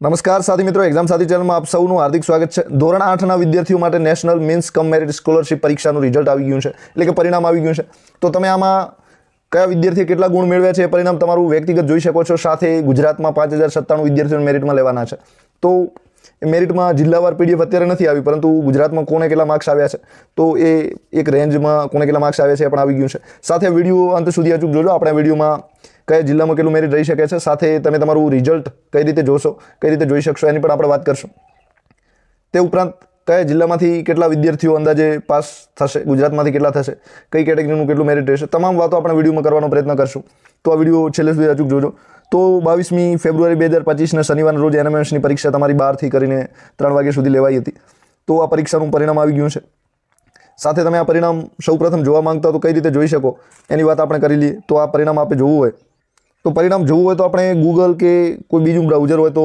નમસ્કાર સાથી મિત્રો એક્ઝામ સાથી ચેનલમાં આપ સૌનું હાર્દિક સ્વાગત છે. ધોરણ આઠના વિદ્યાર્થીઓ માટે national means cum merit scholarship પરીક્ષાનું રિઝલ્ટ આવી ગયું છે. એટલે કે પરિણામ આવી ગયું છે. તો તમે આમાં કયા વિદ્યાર્થીએ કેટલા ગુણ મેળવ્યા છે એ પરિણામ તમારું વ્યક્તિગત જોઈ શકો છો. સાથે ગુજરાતમાં પાંચ હજાર સત્તાણું વિદ્યાર્થીઓને મેરિટમાં લેવાના છે. તો મેરિટમાં જિલ્લાવાર પીડીએફ અત્યારે નથી આવી, પરંતુ ગુજરાતમાં કોને કેટલા માર્ક્સ આવ્યા છે? તો એ એક રેન્જમાં કોને કેટલા માર્ક્સ આવ્યા છે એ પણ આવી ગયું છે. સાથે વીડિયો અંત સુધી અચૂક જોજો. આપણે વિડીયોમાં કયા જિલ્લામાં કેટલું મેરિટ રહી શકે છે? સાથે તમે તમારું રિઝલ્ટ કઈ રીતે જોશો? કઈ રીતે જોઈ શકશો? એની પણ આપણે વાત કરશું. તે ઉપરાંત, કયા જિલ્લામાંથી કેટલા વિદ્યાર્થીઓ અંદાજે પાસ થશે? ગુજરાતમાંથી કેટલા થશે? કઈ કેટેગરીનું કેટલું મેરિટ રહેશે? તમામ વાતો આપણે વિડીયોમાં કરવાનો પ્રયત્ન કરશું. તો આ વીડિયો છેલ્લે સુધી અચૂક જોજો. તો બાવીસમી ફેબ્રુઆરી બે હજાર પચીસના શનિવારના રોજ એનએમએસની પરીક્ષા તમારી બારથી કરીને ત્રણ વાગ્યા સુધી લેવાઈ હતી. તો આ પરીક્ષાનું પરિણામ આવી ગયું છે. સાથે તમે આ પરિણામ સૌપ્રથમ જોવા માંગતા તો કઈ રીતે જોઈ શકો? એની વાત આપણે કરી લઈએ. તો આ પરિણામ આપણે જોવું હોય. તો પરિણામ જોવું હોય તો આપણે ગૂગલ કે કોઈ બીજું બ્રાઉઝર હોય તો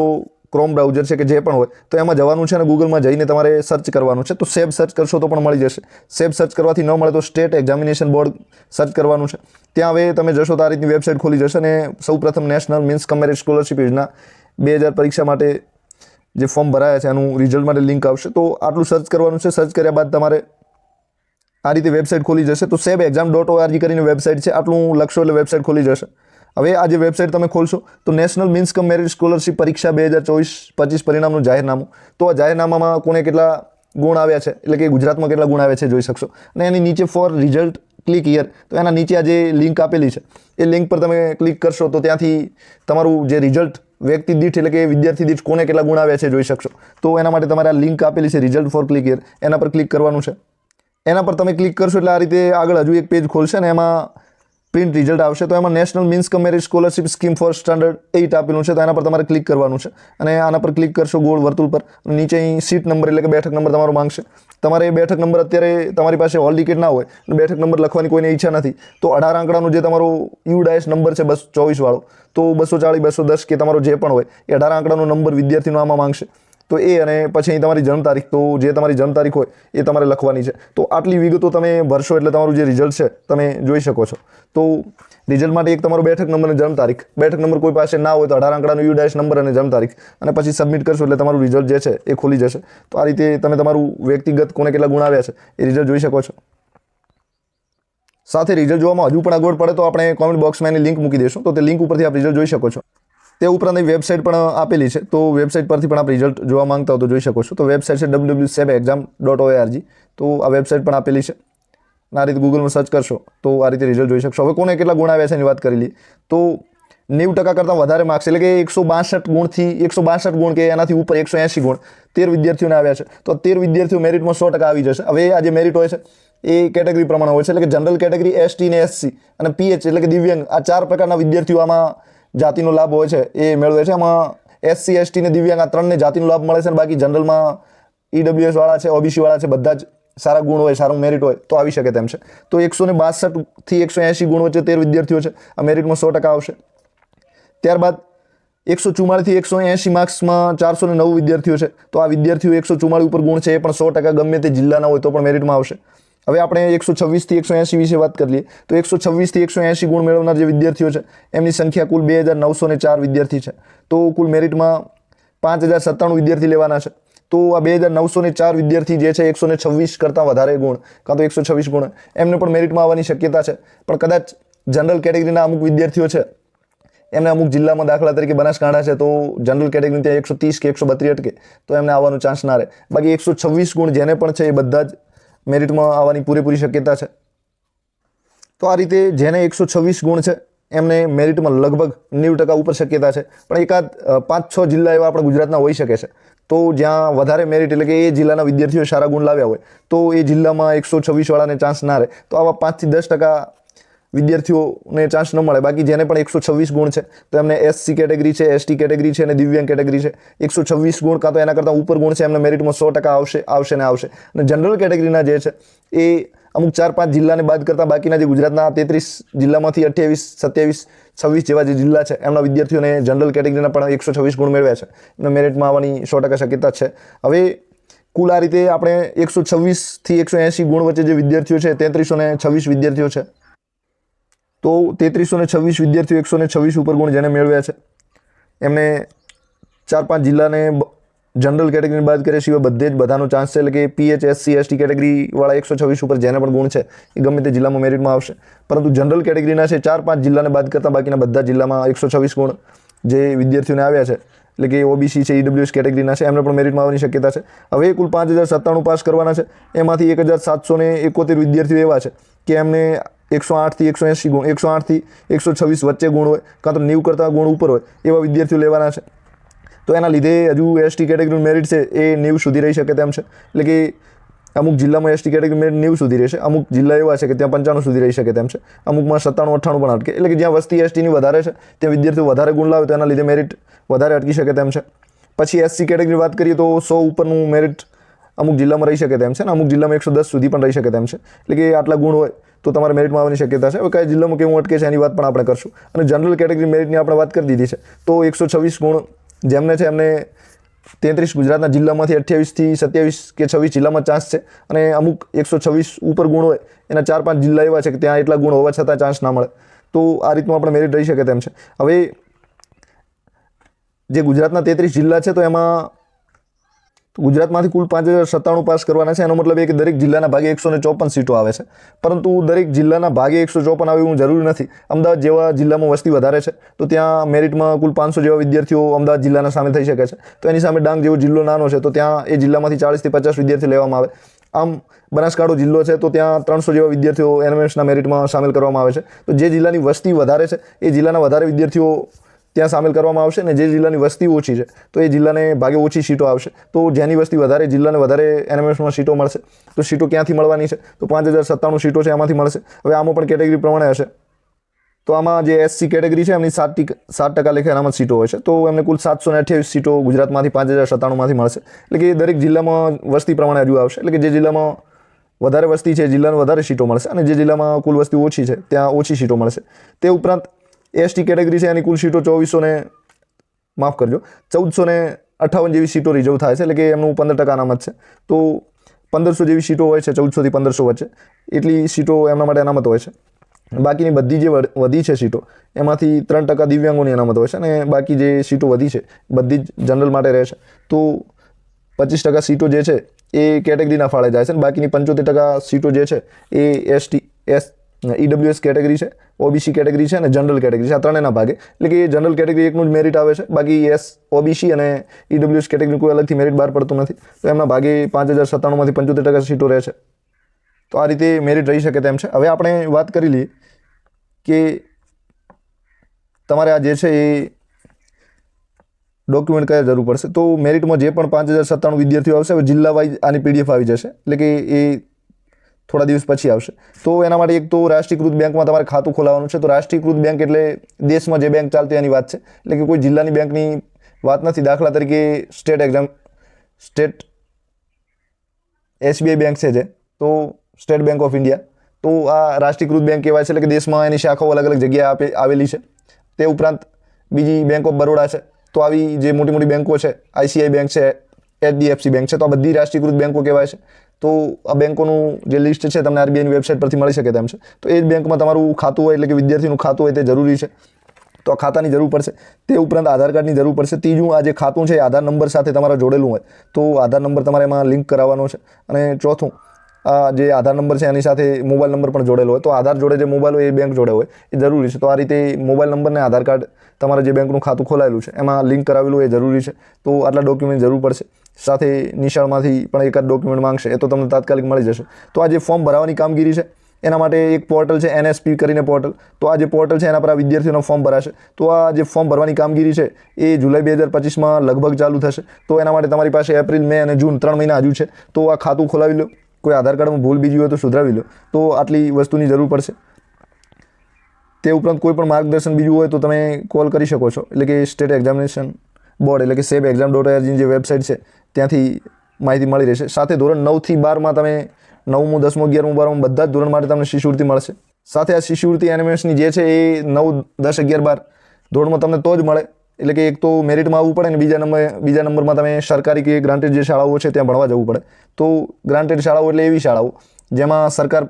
ક્રોમ બ્રાઉઝર છે કે જે પણ હોય, તો એમાં જવાનું છે અને ગૂગલમાં જઈને તમારે સર્ચ કરવાનું છે. તો સેબ સર્ચ કરશો તો પણ મળી જશે. સેબ સર્ચ કરવાથી ન મળે તો સ્ટેટ એક્ઝામિનેશન બોર્ડ સર્ચ કરવાનું છે. ત્યાં હવે તમે જશો તો આ રીતની વેબસાઇટ ખોલી જશે અને સૌપ્રથમ નેશનલ મીન્સ કમેરેજ સ્કોલરશિપ યોજના બે હજાર પરીક્ષા માટે જે ફોર્મ ભરાયા છે એનું રિઝલ્ટ માટે લિંક આવશે. તો આટલું સર્ચ કરવાનું છે. સર્ચ કર્યા બાદ તમારે આ રીતે વેબસાઇટ ખોલી જશે. તો SEB exam dot O R G કરીને વેબસાઇટ છે. આટલું લખશો એટલે વેબસાઇટ ખોલી જશે. હવે આ જે વેબસાઇટ તમે ખોલશો, તો national means cum merit scholarship પરીક્ષા બે હજાર ચોવીસ પચીસ પરિણામનું જાહેરનામું. તો આ જાહેરનામામાં કોને કેટલા ગુણ આવ્યા છે? એટલે કે ગુજરાતમાં કેટલા ગુણ આવ્યા છે જોઈ શકશો. અને એની નીચે ફોર રિઝલ્ટ ક્લિક હિયર તો એના નીચે આ જે લિંક આપેલી છે, એ લિંક પર તમે ક્લિક કરશો તો ત્યાંથી તમારું જે રિઝલ્ટ વ્યક્તિ દીઠ એટલે કે વિદ્યાર્થી દીઠ કોને કેટલા ગુણ આવ્યા છે જોઈ શકશો. તો એના માટે તમારે આ લિંક આપેલી છે રિઝલ્ટ ફોર ક્લિક હિયર એના પર ક્લિક કરવાનું છે. એના પર તમે ક્લિક કરશો એટલે આ રીતે આગળ હજુ એક પેજ ખોલશે ને એમાં પ્રિન્ટ રિઝલ્ટ આવશે, તો એમાં national means cum scholarship scheme for standard eight આપેલું છે, તો એના પર તમારે ક્લિક કરવાનું છે. અને આના પર ક્લિક કરશો ગોળ વર્તુળ પર નીચે અહીં સીટ નંબર એટલે કે બેઠક નંબર તમારો માંગશે. તમારે એ બેઠક નંબર અત્યારે તમારી પાસે હોલ ટિકિટ ના હોય, અને બેઠક નંબર લખવાની કોઈને ઈચ્છા નથી, તો અઢાર આંકડાનો જે તમારો યુ ડાયસ નંબર છે, બસ ચોવીસવાળો, તો બસો ચાળીસ, બસો દસ કે તમારો જે પણ હોય, એ અઢાર આંકડાનો નંબર વિદ્યાર્થીનો આમાં માંગશે. તો એ અને પછી અહીં તમારી જન્મ તારીખ, તો જે તમારી જન્મ તારીખ હોય એ તમારે લખવાની છે. તો આટલી વિગતો તમે ભરશો એટલે તમારું જે રિઝલ્ટ છે, તમે જોઈ શકો છો. તો રિઝલ્ટ માટે એક તમારો બેઠક નંબર અને જન્મ તારીખ. બેઠક નંબર કોઈ પાસે ના હોય તો અઢાર આંકડાનો યુ ડેશ નંબર અને જન્મ તારીખ. અને પછી સબમિટ કરશો એટલે તમારું રિઝલ્ટ જે છે એ ખુલી જશે. તો આ રીતે તમે તમારું વ્યક્તિગત કોને કેટલા ગુણ આવ્યા છે એ રિઝલ્ટ જોઈ શકો છો. સાથે રિઝલ્ટ જોવામાં હજુ પણ અગવડ પડે તો આપણે કોમેન્ટ બોક્સમાં એની લિંક મૂકી દઈશું. તો તે લિંક ઉપરથી આપ રિઝલ્ટ જોઈ શકો છો. તે ઉપરાંત વેબસાઇટ પણ આપેલી છે. તો વેબસાઇટ પરથી પણ આપ રિઝલ્ટ જોવા માંગતા હો તો જોઈ શકો છો. તો વેબસાઇટ છે W W SEB exam dot ORG તો આ વેબસાઇટ પણ આપેલી છે. આ રીતે ગૂગલમાં સર્ચ કરશો તો આ રીતે રિઝલ્ટ જોઈ શકશો. હવે કોને કેટલા ગુણ આવ્યા છે એની વાત કરી લઈએ. તો નેવું ટકા કરતાં વધારે માર્ક્સ એટલે કે એકસો બાસઠ ગુણથી એકસો બાસઠ ગુણ કે એનાથી ઉપર એકસો એંશી ગુણ તેર વિદ્યાર્થીઓને આવ્યા છે. તો તેર વિદ્યાર્થીઓ મેરિટમાં સો ટકા આવી જશે. હવે આ જે મેરિટ હોય છે એ કેટેગરી પ્રમાણે હોય છે. એટલે કે જનરલ કેટેગરી એસટી ને એસસી અને પીએચ એટલે કે દિવ્યાંગ, આ ચાર પ્રકારના વિદ્યાર્થીઓ આમાં જાતિનો લાભ હોય છે એ મેળવે છે. એમાં એસસી એસટી ને દિવ્યાંગ આ ત્રણને જાતિનો લાભ મળે છે અને બાકી જનરલમાં ઈડબ્લ્યુએસ વાળા છે ઓબીસી વાળા છે, બધા જ સારા ગુણ હોય, સારું મેરિટ હોય, તો આવી શકે તેમ છે. તો એકસો ને બાસઠથી એકસો એંશી ગુણ વચ્ચે તેર વિદ્યાર્થીઓ છે. આ મેરિટમાં સો ટકા આવશે. ત્યારબાદ એકસો ચુમ્માળીથી એકસો એંશી માર્ક્સમાં ચારસો ને નવ વિદ્યાર્થીઓ છે. તો આ વિદ્યાર્થીઓ એકસો ચુમ્માળી ઉપર ગુણ છે એ પણ સો ટકા ગમે તે જિલ્લાના હોય તો પણ મેરિટમાં આવશે. હવે આપણે એકસો છવ્વીસથી એકસો એંશી વિશે વાત કરી લઈએ. તો એકસો છવ્વીસથી એકસો એંશી ગુણ મેળવનાર જે વિદ્યાર્થીઓ છે, એમની સંખ્યા કુલ બે હજાર નવસો ને ચાર વિદ્યાર્થી છે. તો કુલ મેરિટમાં પાંચ હજાર સત્તાણું વિદ્યાર્થી લેવાના છે. તો આ બે હજાર નવસો ચાર વિદ્યાર્થી જે છે, એકસો છવ્વીસ કરતાં વધારે ગુણ, કાં તો એકસો છવ્વીસ ગુણ, એમને પણ મેરિટમાં આવવાની શક્યતા છે. પણ કદાચ જનરલ કેટેગરીના અમુક વિદ્યાર્થીઓ છે, એમને અમુક જિલ્લામાં દાખલા તરીકે બનાસકાંઠા છે, તો જનરલ કેટેગરી ત્યાં એકસો ત્રીસ કે એકસો બત્રીસ અટકે, તો એમને આવવાનું ચાન્સ ના રહે. બાકી એકસો છવ્વીસ ગુણ જેને પણ છે, એ બધા જ મેરિટમાં આવવાની પૂરેપૂરી શક્યતા છે. તો આ રીતે જેને એકસો છવ્વીસ ગુણ છે, એમને મેરિટમાં લગભગ નેવું ટકા ઉપર શક્યતા છે. પણ એકાદ પાંચ, છ જિલ્લા એવા આપણા ગુજરાતના હોઈ શકે છે. તો જ્યાં વધારે મેરિટ એટલે કે એ જિલ્લાના વિદ્યાર્થીઓ સારા ગુણ લાવ્યા હોય, તો એ જિલ્લામાં એકસો છવ્વીસ વાળાને ચાન્સ ના રહે. તો આવા પાંચથી દસ ટકા વિદ્યાર્થીઓને ચાન્સ ન મળે. બાકી જેને પણ એકસો છવ્વીસ ગુણ છે, તો એમને એસસી કેટેગરી છે એસટી કેટેગરી છે અને દિવ્યાંગ કેટેગરી છે. એકસો છવ્વીસ ગુણ કાં તો એના કરતાં ઉપર ગુણ છે, એમને મેરિટમાં સો ટકા આવશે આવશે ને આવશે. અને જનરલ કેટેગરીના જે છે, એ અમુક ચાર પાંચ જિલ્લાને બાદ કરતાં બાકીના જે ગુજરાતના તેત્રીસ જિલ્લામાંથી અઠ્યાવીસ, સત્યાવીસ, છવ્વીસ જેવા જે જિલ્લા છે, એમના વિદ્યાર્થીઓને જનરલ કેટેગરીના પણ એકસો છવ્વીસ ગુણ મેળવ્યા છે એમને મેરિટમાં આવવાની સો ટકા શક્યતા છે. હવે કુલ આ રીતે આપણે એકસો છવ્વીસથી એકસો એંશી ગુણ વચ્ચે જે વિદ્યાર્થીઓ છે, તેત્રીસો છવ્વીસ વિદ્યાર્થીઓ છે તો તેત્રીસો ને છવ્વીસ વિદ્યાર્થીઓ એકસો ને છવ્વીસ ઉપર ગુણ જેને મેળવ્યા છે. એમને ચાર પાંચ જિલ્લાને જનરલ કેટેગરીની બાદ કર્યા સિવાય બધે જ બધાનો ચાન્સ છે. એટલે કે પીએચ એસસી એસટી કેટેગરીવાળા એકસો છવ્વીસ ઉપર જેને પણ ગુણ છે, એ ગમે તે જિલ્લામાં મેરિટમાં આવશે. પરંતુ જનરલ કેટેગરીના છે ચાર પાંચ જિલ્લાને બાદ કરતાં બાકીના બધા જિલ્લામાં એકસો છવ્વીસ ગુણ જે વિદ્યાર્થીઓને આવ્યા છે. એટલે કે ઓબીસી છે ઈડબ્લ્યુએસ કેટેગરીના છે, એમને પણ મેરિટમાં આવવાની શક્યતા છે. હવે કુલ પાંચ હજાર સત્તાણું પાસ કરવાના છે. એમાંથી એક હજાર સાતસો એકોતેર વિદ્યાર્થીઓ એવા છે કે એમને એકસો આઠથી એકસો એંસી ગુણ, એકસો આઠથી એકસો છવ્વીસ વચ્ચે ગુણ હોય, કાં તો નેવું કરતાં ગુણ ઉપર હોય, એવા વિદ્યાર્થીઓ લેવાના છે. તો એના લીધે હજુ એસટી કેટેગરીનું મેરિટ છે એ નેવું સુધી રહી શકે તેમ છે. એટલે કે અમુક જિલ્લામાં એસટી કેટેગરી મેરિટ નેવું સુધી રહેશે. અમુક જિલ્લા એવા છે કે ત્યાં પંચાણું સુધી રહી શકે તેમ છે. અમુકમાં સત્તાણું, અઠ્ઠાણું પણ અટકે. એટલે કે જ્યાં વસ્તી એસટીની વધારે છે, ત્યાં વિદ્યાર્થીઓ વધારે ગુણ લાવે, તો એના લીધે મેરિટ વધારે અટકી શકે તેમ છે. પછી એસસી કેટેગરી વાત કરીએ તો સો ઉપરનું મેરિટ અમુક જિલ્લામાં રહી શકે તેમ છે અને અમુક જિલ્લામાં એકસો દસ સુધી પણ રહી શકે તેમ છે. એટલે કે આટલા ગુણ હોય તો તમારે મેરિટમાં આવવાની શક્યતા છે. હવે કયા જિલ્લામાં કેવું અટકે છે એની વાત પણ આપણે કરશું. અને જનરલ કેટેગરી મેરિટની આપણે વાત કરી દીધી છે. તો એકસો છવ્વીસ ગુણ જેમને છે એમને તેત્રીસ ગુજરાતના જિલ્લામાંથી અઠ્યાવીસથી સત્યાવીસ કે છવ્વીસ જિલ્લામાં ચાન્સ છે. અને અમુક એકસો છવ્વીસ ઉપર ગુણ હોય, એના ચાર પાંચ જિલ્લા એવા છે કે ત્યાં એટલા ગુણ હોવા છતાં ચાન્સ ના મળે. તો આ રીતનું આપણે મેરિટ રહી શકે તેમ છે. હવે જે ગુજરાતના તેત્રીસ જિલ્લા છે તો એમાં ગુજરાતમાંથી કુલ પાંચ હજાર સત્તાણું પાસ કરવાના છે. એનો મતલબ એ કે દરેક જિલ્લાના ભાગે એકસો ને ચોપન સીટો આવે છે. પરંતુ દરેક જિલ્લાના ભાગે એકસો ચોપન આવે એવું જરૂરી નથી. અમદાવાદ જેવા જિલ્લામાં વસ્તી વધારે છે, તો ત્યાં મેરિટમાં કુલ પાંચસો જેવા વિદ્યાર્થીઓ અમદાવાદ જિલ્લાના સામે થઈ શકે છે. તો એની સામે ડાંગ જેવો જિલ્લો નાનો છે, તો ત્યાં એ જિલ્લામાંથી ચાળીસથી પચાસ વિદ્યાર્થી લેવામાં આવે. આમ બનાસકાંઠો જિલ્લો છે, તો ત્યાં ત્રણસો જેવા વિદ્યાર્થીઓ એનએમએસના મેરિટમાં સામેલ કરવામાં આવે છે. તો જે જિલ્લાની વસ્તી વધારે છે, એ જિલ્લાના વધારે વિદ્યાર્થીઓ ત્યાં સામેલ કરવામાં આવશે ને જે જિલ્લાની વસ્તી ઓછી છે, તો એ જિલ્લાને ભાગે ઓછી સીટો આવશે. તો જેની વસ્તી વધારે, જિલ્લાને વધારે એનએમએસમાં સીટો મળશે. તો સીટો ક્યાંથી મળવાની છે? તો પાંચ હજાર સત્તાણું સીટો છે એમાંથી મળશે. હવે આમાં પણ કેટેગરી પ્રમાણે હશે. તો આમાં જે એસસી કેટેગરી છે, એમની સાત સાત ટકા લેખે અનામત સીટો હોય છે. તો એમને કુલ સાતસો ને અઠ્યાવીસ સીટો ગુજરાતમાંથી પાંચ હજાર સત્તાણુંમાંથી મળશે. એટલે કે દરેક જિલ્લામાં વસ્તી પ્રમાણે હજુ આવશે. એટલે કે જે જિલ્લામાં વધારે વસ્તી છે જિલ્લાને વધારે સીટો મળશે. અને જે જિલ્લામાં કુલ વસ્તી ઓછી છે, ત્યાં ઓછી સીટો મળશે. તે ઉપરાંત એસટી કેટેગરી છે, એની કુલ સીટો ચોવીસો ને માફ કરજો ચૌદસો ને અઠ્ઠાવન જેવી સીટો રિઝર્વ થાય છે, એટલે કે એમનું પંદર ટકા અનામત છે. તો પંદરસો જેવી સીટો હોય છે, ચૌદસોથી પંદરસો વચ્ચે, એટલી સીટો એમના માટે અનામત હોય છે. બાકીની બધી જે વધી છે સીટો, એમાંથી ત્રણ ટકા દિવ્યાંગોની અનામત હોય છે અને બાકી જે સીટો વધી છે, બધી જ જનરલ માટે રહે છે. તો પચીસ ટકા સીટો જે છે, એ કેટેગરીના ફાળે જાય છે અને બાકીની પંચોતેર ટકા સીટો જે છે, એ એસટી, એસ ઈડબ્લ્યુએસ કેટેગરી છે ઓબીસી કેટેગરી છે અને જનરલ કેટેગરી છે, આ ત્રણેયના ભાગે. એટલે કે જનરલ કેટેગરી એકનું જ મેરિટ આવે છે, બાકી એસ ઓબીસી અને ઈડબ્લ્યુએસ કેટેગરી કોઈ અલગથી મેરિટ બહાર પડતું નથી. તો એમના ભાગે પાંચ હજાર સત્તાણુંમાંથી પંચોતેર ટકા સીટો રહે છે. તો આ રીતે મેરિટ રહી શકે તેમ છે. હવે આપણે વાત કરી લઈએ કે તમારે આ જે છે એ ડોક્યુમેન્ટ કયા જરૂર પડશે. તો મેરિટમાં જે પણ પાંચ હજાર સત્તાણું વિદ્યાર્થીઓ આવશે, હવે જિલ્લા વાઇઝ આની પીડીએફ આવી જશે. એટલે કે એ થોડા દિવસ પછી આવશે. તો એના માટે એક તો રાષ્ટ્રીયકૃત બેંકમાં તમારે ખાતું ખોલાવવાનું છે. તો રાષ્ટ્રીયકૃત બેંક એટલે દેશમાં જે બેંક ચાલતી એની વાત છે. એટલે કે કોઈ જિલ્લાની બેંકની વાત નથી. દાખલા તરીકે state exam, state SBI bank છે જે. તો સ્ટેટ બેંક ઓફ ઇન્ડિયા. તો આ રાષ્ટ્રીયકૃત બેંક કહેવાય છે. એટલે કે દેશમાં એની શાખાઓ અલગ અલગ જગ્યાએ આપે, આવેલી છે. તે ઉપરાંત બીજી બેંક ઓફ બરોડા છે. તો આવી જે મોટી મોટી બેંકો છે, આઈસીઆઈ બેંક છે, એચડીએફસી બેંક છે. તો આ બધી રાષ્ટ્રીયકૃત બેંકો કહેવાય છે. તો આ બેંકોનું જે લિસ્ટ છે તમને આરબીઆઈની વેબસાઇટ પરથી મળી શકે તેમ છે. તો એ જ બેંકમાં તમારું ખાતું હોય એટલે કે વિદ્યાર્થીનું ખાતું હોય તે જરૂરી છે. તો આ ખાતાની જરૂર પડશે. તે ઉપરાંત આધાર કાર્ડની જરૂર પડશે. ત્રીજું, આ જે ખાતું છે આધાર નંબર સાથે તમારા જોડેલું હોય. તો આધાર નંબર તમારે એમાં લિંક કરાવવાનો છે. અને ચોથું જે આધાર નંબર છે, એની સાથે મોબાઈલ નંબર પણ જોડેલો હોય. તો આધાર જોડે જે મોબાઈલ હોય એ બેંક જોડે હોય. એ જરૂરી છે. તો આ રીતે મોબાઈલ નંબર ને આધાર કાર્ડ તમારે જે બેંકનું ખાતું ખોલાયેલું છે, એમાં લિંક કરાવેલું એ જરૂરી છે. તો આટલા ડોક્યુમેન્ટ જરૂર પડશે. સાથે નિશાળમાંથી પણ એકાદ ડોક્યુમેન્ટ માંગશે. એ તો તમને તાત્કાલિક મળી જશે. તો આ જે ફોર્મ ભરાવાની કામગીરી છે, એના માટે એક પોર્ટલ છે એનએસપી કરીને પોર્ટલ તો આ જે પોર્ટલ છે, એના પર આ વિદ્યાર્થીઓનો ફોર્મ ભરાશે. તો આ જે ફોર્મ ભરવાની કામગીરી છે, એ જુલાઈ બે હજાર પચીસમાં લગભગ ચાલુ થશે. તો એના માટે તમારી પાસે એપ્રિલ મે અને જૂન ત્રણ મહિના હજુ છે. તો આ ખાતું ખોલાવી લો. કોઈ આધાર કાર્ડમાં ભૂલ બીજી હોય તો સુધરાવી લો. તો આટલી વસ્તુની જરૂર પડશે. તે ઉપરાંત કોઈ પણ માર્ગદર્શન બીજું હોય તો તમે કોલ કરી શકો છો. એટલે કે સ્ટેટ એક્ઝામિનેશન બોર્ડ, એટલે કે સેબ એક્ઝામ ડોટ ઓઆરજીની જે વેબસાઇટ છે, ત્યાંથી માહિતી મળી રહેશે. સાથે ધોરણ નવથી બારમાં તમે નવમું, દસમું, અગિયારમું, બારમું બધા જ ધોરણ માટે તમને શિષ્યવૃત્તિ મળશે. સાથે આ શિષ્યવૃત્તિ એનિમેશનની જે છે એ નવ, દસ, અગિયાર, બાર ધોરણમાં તમને તો જ મળે. એટલે કે એક તો મેરિટમાં આવવું પડે ને બીજા નંબર બીજા નંબરમાં તમે સરકારી કે ગ્રાન્ટેડ જે શાળાઓ છે ત્યાં ભણવા જવું પડે. તો ગ્રાન્ટેડ શાળાઓ એટલે એવી શાળાઓ જેમાં સરકાર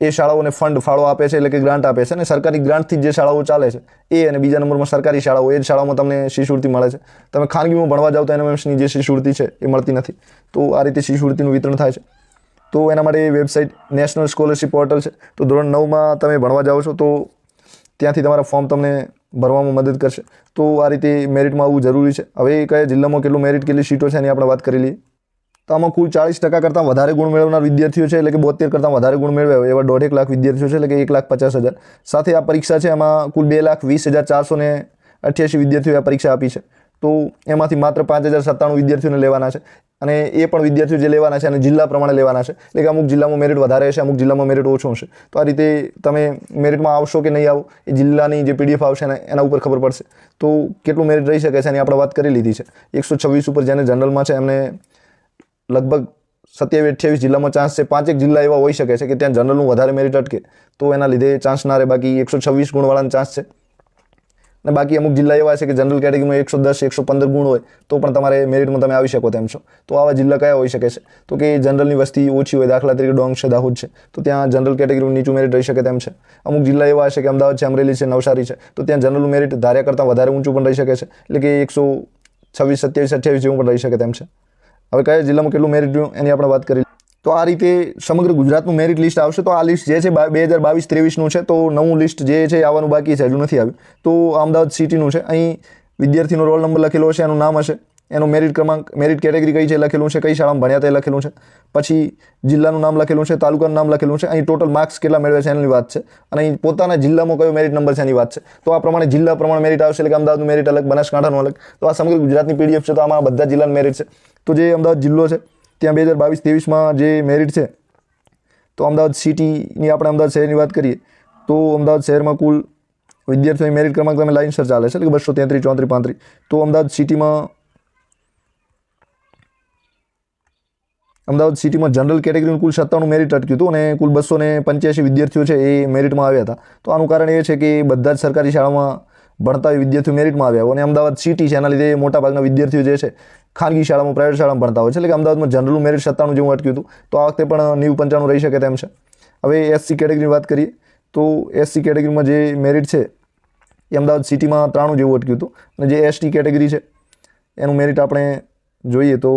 એ શાળાઓને ફંડ ફાળો આપે છે એટલે કે ગ્રાન્ટ આપે છે અને સરકારી ગ્રાન્ટથી જ શાળાઓ ચાલે છે, એ અને બીજા નંબરમાં સરકારી શાળાઓ, એ જ શાળાઓમાં તમને શિષ્યવૃત્તિ મળે છે. તમે ખાનગીમાં ભણવા જાઓ તો એનએમએમ્સની જે શિષ્યવૃત્તિ છે એ મળતી નથી. તો આ રીતે શિષ્યવૃત્તિનું વિતરણ થાય છે. તો એના માટે વેબસાઇટ નેશનલ સ્કોલરશિપ પોર્ટલ છે. તો ધોરણ નવમાં તમે ભણવા જાઓ છો તો ત્યાંથી તમારા ફોર્મ તમને ભરવામાં મદદ કરશે. તો આ રીતે મેરિટમાં આવવું જરૂરી છે. હવે કયા જિલ્લામાં કેટલું મેરિટ, કેટલી સીટો છે એની આપણે વાત કરી લઈએ. તો આમાં કુલ ચાળીસ ટકા કરતાં વધારે ગુણ મેળવનાર વિદ્યાર્થીઓ છે, એટલે કે બોતેર કરતાં વધારે ગુણ મેળવ્યા એવા દોઢેક લાખ વિદ્યાર્થીઓ છે, એટલે કે એક લાખ પચાસ હજાર. સાથે આ પરીક્ષા છે, એમાં કુલ બે લાખ વીસ હજાર ચારસો ને અઠ્યાસી વિદ્યાર્થીઓએ આ પરીક્ષા આપી છે. તો એમાંથી માત્ર પાંચ હજાર સત્તાણું વિદ્યાર્થીઓને લેવાના છે. અને એ પણ વિદ્યાર્થીઓ જે લેવાના છે અને જિલ્લા પ્રમાણે લેવાના છે. એટલે કે અમુક જિલ્લામાં મેરિટ વધારે હશે અમુક જિલ્લામાં મેરિટ ઓછું હશે. તો આ રીતે તમે મેરિટમાં આવશો કે નહીં આવો, એ જિલ્લાની જે પીડીએફ આવશે એના ઉપર ખબર પડશે. તો કેટલું મેરિટ રહી શકે છે એની આપણે વાત કરી લીધી છે. એકસો છવ્વીસ ઉપર જેને જનરલમાં છે એમને લગભગ સત્યાવીસ, અઠ્યાવીસ જિલ્લામાં ચાન્સ છે. પાંચેક જિલ્લા એવા હોઈ શકે છે કે ત્યાં જનરલનું વધારે મેરિટ અટકે. તો એના લીધે ચાન્સ ના રહે. બાકી એકસો છવ્વીસ ગુણવાળાનો ચાન્સ છે. અને બાકી અમુક જિલ્લા એવા છે કે જનરલ કેટેગરીમાં એકસો દસ, એકસો પંદર ગુણ હોય, તો પણ તમારે મેરિટમાં તમે આવી શકો તેમ છો. તો આવા જિલ્લા કયા હોઈ શકે છે? તો કે જનરલની વસ્તી ઓછી હોય, દાખલા તરીકે ડોંગ છે, દાહોદ છે, તો ત્યાં જનરલ કેટેગરીનું નીચું મેરિટ રહી શકે તેમ છે. અમુક જિલ્લા એવા છે કે અમદાવાદ છે, અમરેલી છે, નવસારી છે, તો ત્યાં જનરલ મેરિટ ધાર્યા કરતાં વધારે ઊંચું પણ રહી શકે છે. એટલે કે એકસો છવ્વીસ, સત્યાવીસ, અઠ્યાવીસ જેવું પણ રહી શકે તેમ છે. હવે કયા જિલ્લામાં કેટલું મેરિટ રહ્યું, એની આપણે વાત કરી તો આ રીતે સમગ્ર ગુજરાતનું મેરિટ લિસ્ટ આવશે. તો આ લિસ્ટ જે છે, બે હજાર બાવીસ ત્રેવીસનું છે, તો નવું લિસ્ટ જે છે, આવવાનું બાકી છે, હજુ નથી આવ્યું. તો અમદાવાદ સિટીનું છે. અહીં વિદ્યાર્થીનો રોલ નંબર લખેલો હશે, એનું નામ હશે. એનો મેરિટ ક્રમાંક મેરિટ કેટેગરી કઈ છે લખેલું છે, કઈ શાળામાં ભણ્યા તે લખેલું છે. પછી જિલ્લાનું નામ લખેલું છે, તાલુકાનું નામ લખેલું છે. અહીં ટોટલ માર્ક્સ કેટલા મેળવે છે એની વાત છે. અને અહીં પોતાના જિલ્લામાં કયો મેરિટ નંબર છે એની વાત છે. તો આ પ્રમાણે જિલ્લા પ્રમાણે મેરિટ આવશે, એટલે કે અમદાવાદનું મેરિટ અલગ, બનાસકાંઠાનું અલગ. તો આ સમગ્ર ગુજરાતની પીડીએફ છે, તો આમાં બધા જિલ્લાનું મેરિટ છે. તો જે અમદાવાદ જિલ્લો છે ત્યાં બે હજાર બાવીસ ત્રેવીસમાં જે મેરિટ છે, તો અમદાવાદ સિટીની આપણે અમદાવાદ શહેરની વાત કરીએ, તો અમદાવાદ શહેરમાં કુલ વિદ્યાર્થીઓની મેરિટ ક્રમાંક તમે લાઇનસર ચાલે છે કે બસો તેત્રીસ, ચોત્રીસ, પાંત્રીસ. તો અમદાવાદ સિટીમાં અમદાવાદ સિટીમાં જનરલ કેટેગરીનું કુલ સત્તાણું મેરિટ અટક્યું હતું અને કુલ બસો ને પંચ્યાસી વિદ્યાર્થીઓ છે એ મેરિટમાં આવ્યા હતા. તો આનું કારણ એ છે કે બધા જ સરકારી શાળામાં ભણતા હોય વિદ્યાર્થીઓ મેરિટમાં આવ્યા અને અમદાવાદ સિટી છે, એના લીધે મોટાભાગના વિદ્યાર્થીઓ જે છે, ખાનગી શાળામાં પ્રાઇવેટ શાળામાં ભણતા હોય છે. એટલે કે અમદાવાદમાં જનરલ મેરિટ સત્તાણું જેવું અટક્યું હતું. તો આ વખતે પણ નેવું પંચાણું રહી શકે તેમ છે. હવે એસસી કેટેગરીની વાત કરીએ, તો એસસી કેટેગરીમાં જે મેરિટ છે, એ અમદાવાદ સિટીમાં ત્રાણું જેવું અટક્યું હતું. અને જે એસટી કેટેગરી છે, એનું મેરિટ આપણે જોઈએ તો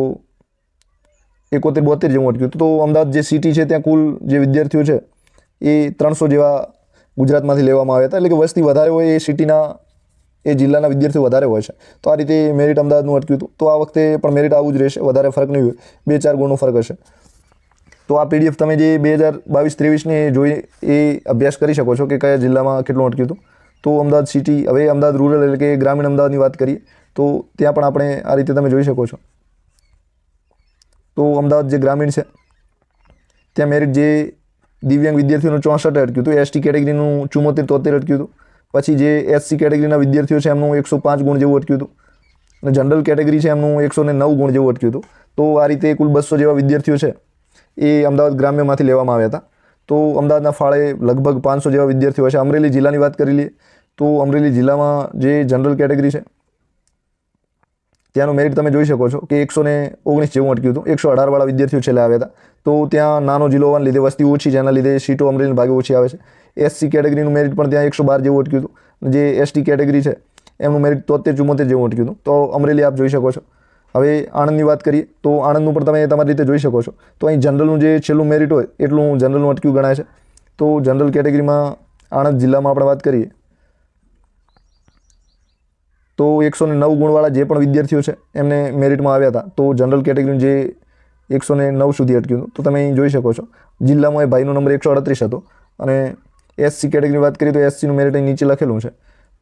એકોતેર બોતેર જેવું અટક્યું હતું. તો અમદાવાદ જે સિટી છે, ત્યાં કુલ જે વિદ્યાર્થીઓ છે, એ ત્રણસો જેવા ગુજરાતમાંથી લેવામાં આવ્યા હતા. એટલે કે વસ્તી વધારે હોય એ સિટીના એ જિલ્લાના વિદ્યાર્થીઓ વધારે હોય છે. તો આ રીતે મેરિટ અમદાવાદનું અટક્યું હતું. તો આ વખતે પણ મેરિટ આવું જ રહેશે. વધારે ફરક નહીં હોય. બે ચાર ગુણનો ફરક હશે. તો આ પીડીએફ તમે જે બે હજાર બાવીસ ત્રેવીસની જોઈ એ અભ્યાસ કરી શકો છો કે કયા જિલ્લામાં કેટલું અટક્યું હતું. તો અમદાવાદ સિટી, હવે અમદાવાદ રૂરલ એટલે કે ગ્રામીણ અમદાવાદની વાત કરીએ, તો ત્યાં પણ આપણે આ રીતે તમે જોઈ શકો છો. તો અમદાવાદ જે ગ્રામીણ છે, ત્યાં મેરિટ જે દિવ્યાંગ વિદ્યાર્થીઓનું ચોસઠ અટક્યું હતું. એસટી કેટેગરીનું ચુમ્મોતેર તોતેર અટક્યું હતું. પછી જે એસસી કેટેગરીના વિદ્યાર્થીઓ છે, એમનું એકસો પાંચ ગુણ જેવું અટક્યું હતું. અને જનરલ કેટેગરી છે, એમનું એકસો ને નવ ગુણ જેવું અટક્યું હતું. તો આ રીતે કુલ બસો જેવા વિદ્યાર્થીઓ છે, એ અમદાવાદ ગ્રામ્યમાંથી લેવામાં આવ્યા હતા. તો અમદાવાદના ફાળે લગભગ પાંચસો જેવા વિદ્યાર્થીઓ છે અમરેલી જિલ્લાની વાત કરી લઈએ, તો અમરેલી જિલ્લામાં જે જનરલ કેટેગરી છે, ત્યાંનું મેરિટ તમે જોઈ શકો છો કે એકસો ને ઓગણીસ જેવું અટક્યું હતું. એકસો અઢારવાળા વિદ્યાર્થીઓ છેલ્લે આવ્યા હતા. તો ત્યાં નાનો જિલ્લો હોવાને લીધે વસ્તી ઓછી એના લીધે સીટો અમરેલીના ભાગે ઓછી આવે છે. એસસી કેટેગરીનું મેરિટ પણ ત્યાં એકસો બાર જેવું અટક્યું હતું. જે એસટી કેટેગરી છે, એમનું મેરિટ તોતેર ચુમ્મોતેર જેવું અટક્યું હતું. તો અમરેલી આપ જોઈ શકો છો. હવે આણંદની વાત કરીએ, તો આણંદનું પણ તમે તમારી રીતે જોઈ શકો છો. તો અહીં જનરલનું જે છેલ્લું મેરિટ હોય, એટલું જનરલનું અટક્યું ગણાય છે. તો જનરલ કેટેગરીમાં આણંદ જિલ્લામાં આપણે વાત કરીએ. તો એકસો ને નવ ગુણવાળા જે પણ વિદ્યાર્થીઓ છે, એમને મેરિટમાં આવ્યા હતા. તો જનરલ કેટેગરીનું જે એકસો ને નવ સુધી અટક્યું હતું. તો તમે અહીં જોઈ શકો છો. જિલ્લામાં એ ભાઈનો નંબર એકસો અડત્રીસ હતો અને એસસી કેટેગરીની વાત કરીએ તો એસસીનું મેરિટ અહીં નીચે લખેલું છે.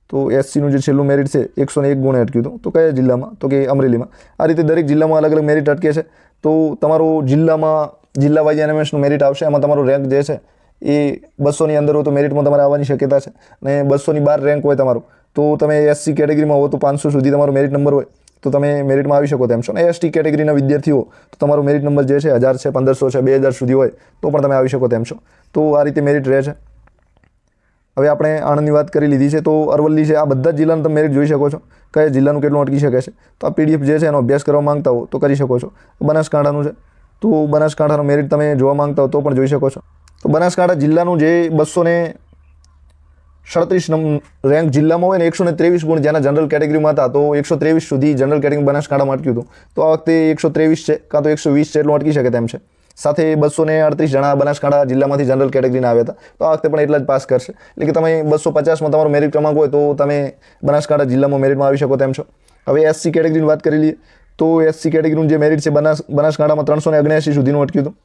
તો એસસીનું જે છેલ્લું મેરિટ છે, એકસો એક ગુણે અટક્યું હતું. તો કયા જિલ્લામાં? તો કે અમરેલીમાં. આ રીતે દરેક જિલ્લામાં અલગ અલગ મેરિટ અટકે છે. તો તમારો જિલ્લામાં જિલ્લા વાઇઝ એનએમએસનું મેરિટ આવશે. એમાં તમારો રેન્ક જે છે, એ બસોની અંદર હોય તો મેરિટમાં તમારે આવવાની શક્યતા છે. અને બસોની બાર રેન્ક હોય તમારું. તો તમે એસસી કેટેગરીમાં હો તો પાંચસો સુધી તમારો મેરિટ નંબર હોય. તો તમે મેરિટમાં આવી શકો તેમ છો. અને એસટી કેટેગરીના વિદ્યાર્થીઓ, તો તમારો મેરિટ નંબર જે છે, હજાર છે, પંદરસો છે, બે હજાર સુધી હોય, તો પણ તમે આવી શકો તેમ છો. તો આ રીતે મેરિટ રહે છે. હવે આપણે આણંદની વાત કરી લીધી છે, તો અરવલ્લી છે, આ બધા જિલ્લાનું તમે મેરિટ જોઈ શકો છો કયા જિલ્લાનું કેટલું અટકી શકે છે. તો આ પીડીએફ જે છે, એનો અભ્યાસ કરવા માંગતા હો તો કરી શકો છો. બનાસકાંઠાનું છે. તો બનાસકાંઠાનું મેરિટ તમે જોવા માંગતા હો તો પણ જોઈ શકો છો. તો બનાસકાંઠા જિલ્લાનું જે બસો ને સડત્રીસ નંબર રેન્ક જિલ્લામાં હોય ને એકસો ને ત્રેવીસ ગુણ જેના જનરલ કેટેગરીમાં હતા, તો એકસો ત્રેવીસ સુધી જનરલ કેટેગરી બનાસકાંઠામાં અટક્યું હતું. તો આ વખતે એકસો ત્રેવીસ છે, કાં તો એકસો વીસ છે, એટલું અટકી શકે તેમ છે. સાથે બસો ને અડત્રીસ જણા બનાસકાંઠા જિલ્લામાંથી જનરલ કેટેગરીના આવ્યા હતા. તો આ વખતે પણ એટલા જ પાસ કરશે. એટલે કે તમે બસો પચાસમાં તમારો મેરિટ ક્રમાંક હોય તો તમે બનાસકાંઠા જિલ્લામાં મેરિટમાં આવી શકો તેમ છો. હવે એસસી કેટેગરીની વાત કરી લઈએ, તો એસસી કેટેગરીનું જે મેરિટ છે બનાસ, બનાસકાંઠામાં ત્રણસો ને ઓગણ્યાસી સુધીનું અટક્યું હતું.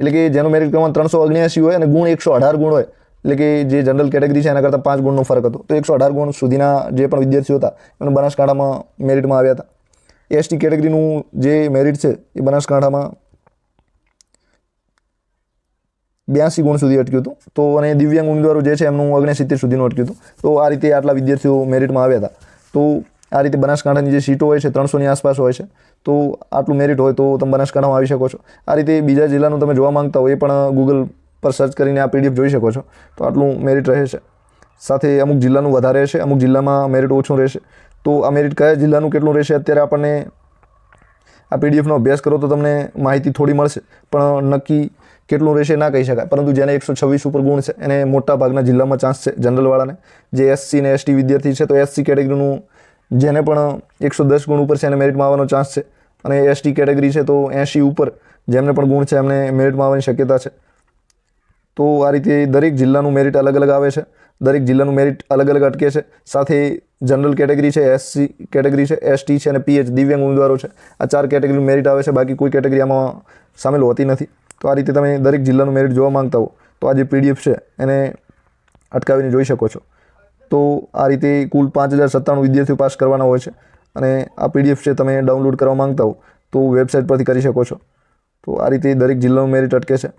એટલે કે જેનું મેરિટ ક્રમાંક ત્રણસો ઓગણ્યાસી હોય અને ગુણ એકસો અઢાર ગુણ હોય, એટલે કે જે જનરલ કેટેગરી છે એના કરતાં પાંચ ગુણનો ફરક હતો. તો એકસો અઢાર ગુણ સુધીના જે પણ વિદ્યાર્થીઓ હતા, એમને બનાસકાંઠામાં મેરિટમાં આવ્યા હતા. એસટી કેટેગરીનું જે મેરિટ છે, એ બનાસકાંઠામાં બ્યાસી ગુણ સુધી અટક્યું હતું. તો અને દિવ્યાંગ ઉમેદવારો જે છે, એમનું ઓગણસિત્તેર સુધીનું અટક્યું હતું. તો આ રીતે આટલા વિદ્યાર્થીઓ મેરિટમાં આવ્યા હતા. તો આ રીતે બનાસકાંઠાની જે સીટો હોય છે, ત્રણસોની આસપાસ હોય છે, તો આટલું મેરિટ હોય તો તમે બનાસકાંઠામાં આવી શકો છો. આ રીતે બીજા જિલ્લાનું તમે જોવા માંગતા હોય એ પણ ગૂગલ પર સર્ચ કરીને આ પીડીએફ જોઈ શકો છો. તો આટલું મેરિટ રહે છે સાથે અમુક જિલ્લાનું વધારે છે અમુક જિલ્લામાં મેરિટ ઓછું રહેશે. તો આ મેરિટ કયા જિલ્લાનું કેટલું રહેશે અત્યારે આપણને? આ પીડીએફનો અભ્યાસ કરો તો તમને માહિતી થોડી મળશે, પણ નક્કી કેટલું રહેશે ના કહી શકાય. પરંતુ જેને એકસો છવ્વીસ ઉપર ગુણ છે, એને મોટા ભાગના જિલ્લામાં ચાન્સ છે, જનરલવાળાને. જે એસસી ને એસટી વિદ્યાર્થી છે, તો એસસી કેટેગરીનું જેને પણ એકસો દસ ગુણ ઉપર છે, એને મેરિટમાં આવવાનો ચાન્સ છે. અને એસટી કેટેગરી છે, તો એંશી ઉપર, જેમને પણ ગુણ છે, એમને મેરિટમાં આવવાની શક્યતા છે. તો આ રીતે દરેક જિલ્લાનું મેરિટ અલગ અલગ આવે છે. દરેક જિલ્લાનું મેરિટ અલગ અલગ અટકે છે. સાથે જનરલ કેટેગરી છે એસસી કેટેગરી છે એસટી છે અને પીએચ દિવ્યાંગ ઉમેદવારો છે. આ ચાર કેટેગરીનું મેરિટ આવે છે, બાકી કોઈ કેટેગરી આમાં સામેલ હોતી નથી. તો આ રીતે તમે દરેક જિલ્લાનું મેરિટ જોવા માંગતા હો, તો આ જે પીડીએફ છે, એને અટકાવીને જોઈ શકો છો. તો આ રીતે કુલ પાંચ હજાર સત્તાણું વિદ્યાર્થીઓ પાસ કરવાના હોય છે. અને આ પીડીએફ છે તમે ડાઉનલોડ કરવા માંગતા હો, તો વેબસાઇટ પરથી કરી શકો છો. તો આ રીતે દરેક જિલ્લાનું મેરિટ અટકે છે.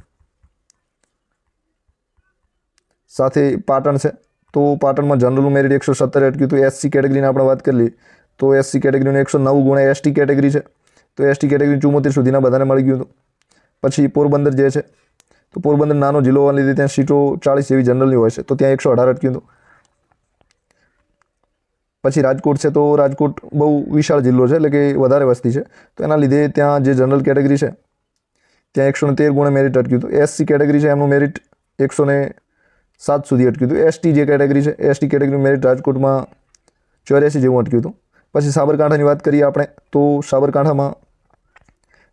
સાથે પાટણ છે. તો પાટણમાં જનરલ મેરિટ એકસો સત્તર અટક્યું તો એસસી કેટેગરીની આપણે વાત કરી લઈએ. તો એસસી કેટેગરીનું એકસો નવ ગુણ્યા એસટી કેટેગરી છે. તો એસટી કેટેગરી ચુમ્મોતેર સુધીના બધાને મળી ગયું હતું. પછી પોરબંદર જે છે, તો પોરબંદર નાનો જિલ્લો હોવાને લીધે ત્યાં સીટો ચાળીસ જેવી જનરલની હોય છે. તો ત્યાં એકસો અઢાર અટક્યું હતું. પછી રાજકોટ છે, તો રાજકોટ બહુ વિશાળ જિલ્લો છે, એટલે કે વધારે વસ્તી છે. તો એના લીધે ત્યાં જે જનરલ કેટેગરી છે, ત્યાં એકસો ને તેર ગુણે મેરિટ અટક્યું હતું. એસસી કેટેગરી છે, એમનું મેરિટ એકસો ને સાત સુધી અટક્યું હતું. એસટી જે કેટેગરી છે એસટી કેટેગરી મેરિટ રાજકોટમાં ચોર્યાસી જેવું અટક્યું હતું. પછી સાબરકાંઠાની વાત કરીએ આપણે, તો સાબરકાંઠામાં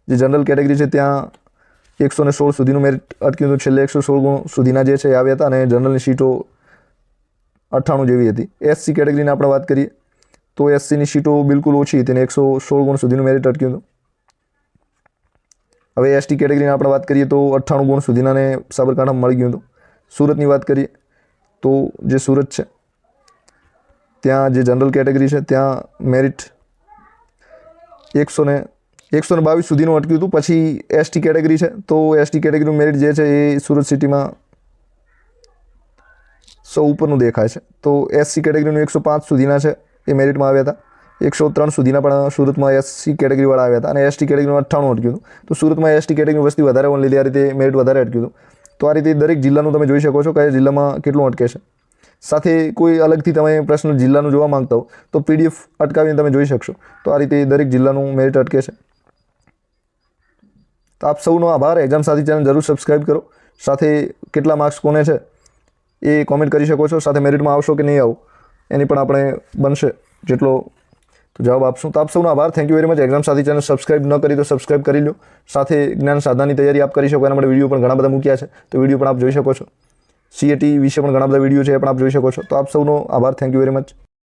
જે જનરલ કેટેગરી છે, ત્યાં એકસો ને સોળ સુધીનું મેરિટ અટક્યું હતું. છેલ્લે એકસો સોળ ગુણ સુધીના જે છે એ આવ્યા હતા અને જનરલની સીટો અઠ્ઠાણું જેવી હતી. એસસી કેટેગરીની આપણે વાત કરીએ, તો એસસીની સીટો બિલકુલ ઓછી હતી અને એકસો સોળ ગુણ સુધીનું મેરિટ અટક્યું હતું. હવે એસટી કેટેગરીની આપણે વાત કરીએ, તો અઠ્ઠાણું ગુણ સુધીનાને સાબરકાંઠામાં મળી ગયું હતું. સુરતની વાત કરીએ તો જે સુરત છે, ત્યાં જે જનરલ કેટેગરી છે, ત્યાં મેરિટ એકસો ને એકસો ને બાવીસ સુધીનું અટક્યું હતું. પછી એસટી કેટેગરી છે, તો એસટી કેટેગરીનું મેરિટ જે છે એ સુરત સિટીમાં સો ઉપરનું દેખાય છે. તો એસસી કેટેગરીનું એકસો પાંચ સુધીના છે, એ મેરિટમાં આવ્યા હતા. એકસો ત્રણ સુધીના પણ સુરતમાં એસસી કેટેગરીવાળા આવ્યા હતા અને એસટી કેટેગરીનું અઠ્ઠાણું અટક્યું હતું. તો સુરતમાં એસટી કેટેગરી વસ્તી વધારે હોવાને લીધે, આ રીતે મેરિટ વધારે અટક્યું હતું. તો આ રીતે દરેક જિલ્લાનું તમે જોઈ શકો છો કયા જિલ્લામાં કેટલું અટકે છે. સાથે કોઈ અલગથી તમે પ્રશ્ન જિલ્લાનું જોવા માંગતા હો, તો પીડીએફ અટકાવીને તમે જોઈ શકશો. તો આ રીતે દરેક જિલ્લાનું મેરિટ અટકે છે. તો આપ સૌનો આભાર. એક્ઝામ સાથી ચેનલ જરૂર સબસ્ક્રાઈબ કરો. સાથે કેટલા માર્ક્સ કોને છે એ કોમેન્ટ કરી શકો છો. સાથે મેરિટમાં આવશો કે નહીં આવો, એની પણ આપણે બનશે જેટલો જવાબ આપશું. તો આપ સૌનો આભાર. Thank you very much exam સાથી ચેનલ સબસ્ક્રાઇબ ન કરી તો સબસ્ક્રાઇબ કરી લો સાથે જ્ઞાન સાધનાની તૈયારી આપ કરી શકો. એના માટે વીડિયો પણ ઘણા બધા મૂક્યા છે. તો વીડિયો પણ આપ જોઈ શકો છો. સીએટી વિશે પણ ઘણા બધા વીડિયો છે એ પણ આપ જોઈ શકો છો. તો આપ સૌનો આભાર. Thank you very much